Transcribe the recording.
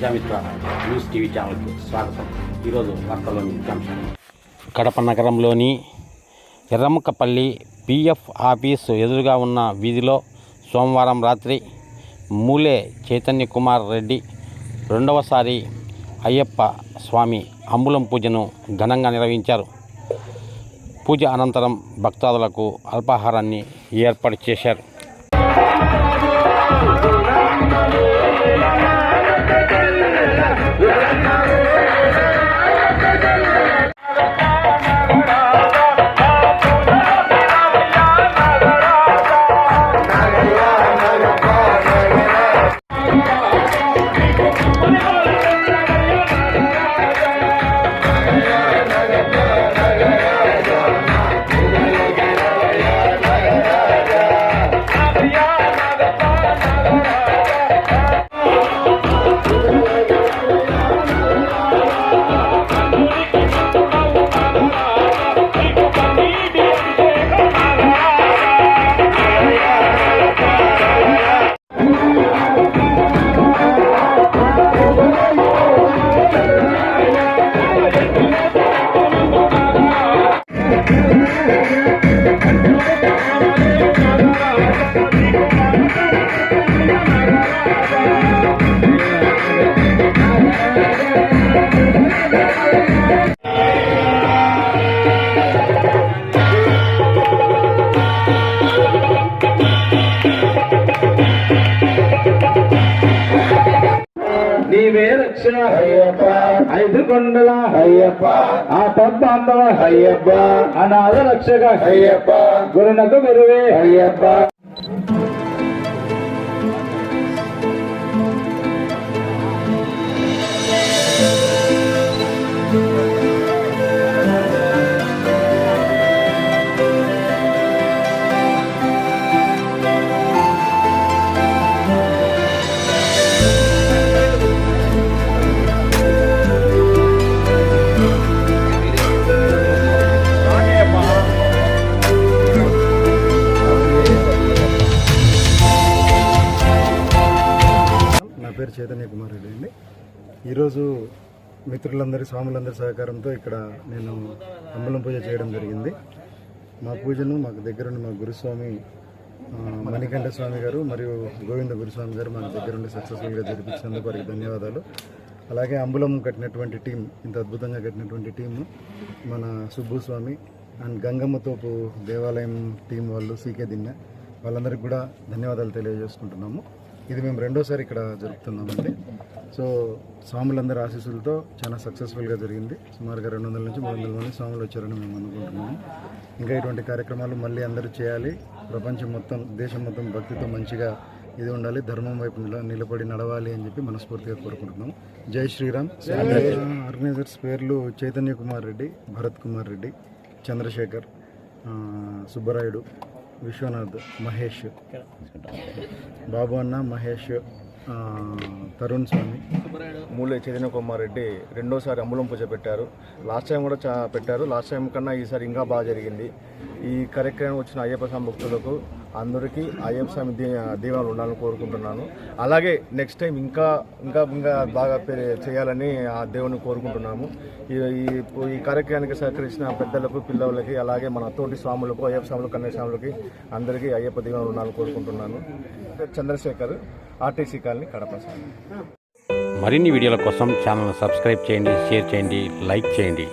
Prajamitra news TV ఛానల్కి స్వాగతం. ఈరోజు వార్తల్లోని ముఖ్యాంశాలు కడప నగరంలోని ఎర్రముఖపల్లి పిఎఫ్ ఆఫీసు ఎదురుగా ఉన్న వీధిలో సోమవారం రాత్రి మూలే చైతన్య కుమార్ రెడ్డి రెండవసారి అయ్యప్ప స్వామి అంబులం పూజను ఘనంగా నిర్వహించారు. పూజ అనంతరం భక్తాదులకు అల్పాహారాన్ని ఏర్పాటు చేశారు. నీవే రక్ష అయ్యప్ప ఐదు కొండల అయ్యప్ప ఆ పద్మాంతవ అయ్యప్ప అనాథ రక్షక అయ్యప్ప గురునకు గురువే అయ్యప్ప చైతన్య కుమార్ రెడ్డి అండి. ఈరోజు మిత్రులందరి స్వాములందరి సహకారంతో ఇక్కడ నేను అంబలం పూజ చేయడం జరిగింది. మా పూజను మాకు దగ్గరుండి మా గురుస్వామి మణికంఠ స్వామి గారు మరియు గోవింద గురుస్వామి గారు మాకు దగ్గరుండి సక్సెస్ఫుల్గా జరిపించినందుకు వారికి ధన్యవాదాలు. అలాగే అంబులం కట్టినటువంటి టీం ఇంత అద్భుతంగా కట్టినటువంటి టీం మన సుబ్బుస్వామి అండ్ గంగమ్మతోపు దేవాలయం టీం వాళ్ళు సీకే దిన్న వాళ్ళందరికీ కూడా ధన్యవాదాలు తెలియజేసుకుంటున్నాము. ఇది మేము రెండోసారి ఇక్కడ జరుపుతున్నామండి. సో స్వాములందరి ఆశీస్సులతో చాలా సక్సెస్ఫుల్గా జరిగింది. సుమారుగా రెండు వందల నుంచి మూడు వందల మంది స్వాములు వచ్చారని మేము అనుకుంటున్నాము. ఇంకా ఇటువంటి కార్యక్రమాలు మళ్ళీ అందరూ చేయాలి. ప్రపంచం మొత్తం దేశం మొత్తం భక్తితో మంచిగా ఇది ఉండాలి. ధర్మం వైపు నిల- నిలబడి నడవాలి అని చెప్పి మనస్ఫూర్తిగా కోరుకుంటున్నాం జై శ్రీరామ్. ఆర్గనైజర్స్ పేర్లు చైతన్య కుమార్ రెడ్డి భరత్ కుమార్ రెడ్డి చంద్రశేఖర్ సుబ్బరాయుడు. విశ్వనాథ్ మహేష్. బాబు అన్న మహేష్ తరుణ్ స్వామి. మూలే చైతన్య కుమార్ రెడ్డి రెండోసారి అంబులం పూజ పెట్టారు. లాస్ట్ టైం కూడా చా పెట్టారు. లాస్ట్ టైం కన్నా ఈసారి ఇంకా బాగా జరిగింది. ఈ కార్యక్రమం వచ్చిన అయ్యప్ప స్వామి భక్తులకు అందరికీ అయ్యప్ప స్వామి దీవాలు ఉండాలని కోరుకుంటున్నాను. అలాగే నెక్స్ట్ టైం ఇంకా ఇంకా ఇంకా బాగా చేయాలని ఆ దేవుని కోరుకుంటున్నాము. ఈ ఈ- కార్యక్రమానికి సహకరించిన పెద్దలకు పిల్లలకి అలాగే మన తోటి స్వాములకు అయ్యప్ప స్వాములకు కన్య స్వాములకి అందరికీ అయ్యప్ప దీవాలు ఉండాలని కోరుకుంటున్నాను. చంద్రశేఖర్ ఆర్టీసీ కాలనీ కడప స్వామి మరిన్ని వీడియోల కోసం ఛానల్ను సబ్స్క్రైబ్ చేయండి షేర్ చేయండి లైక్ చేయండి.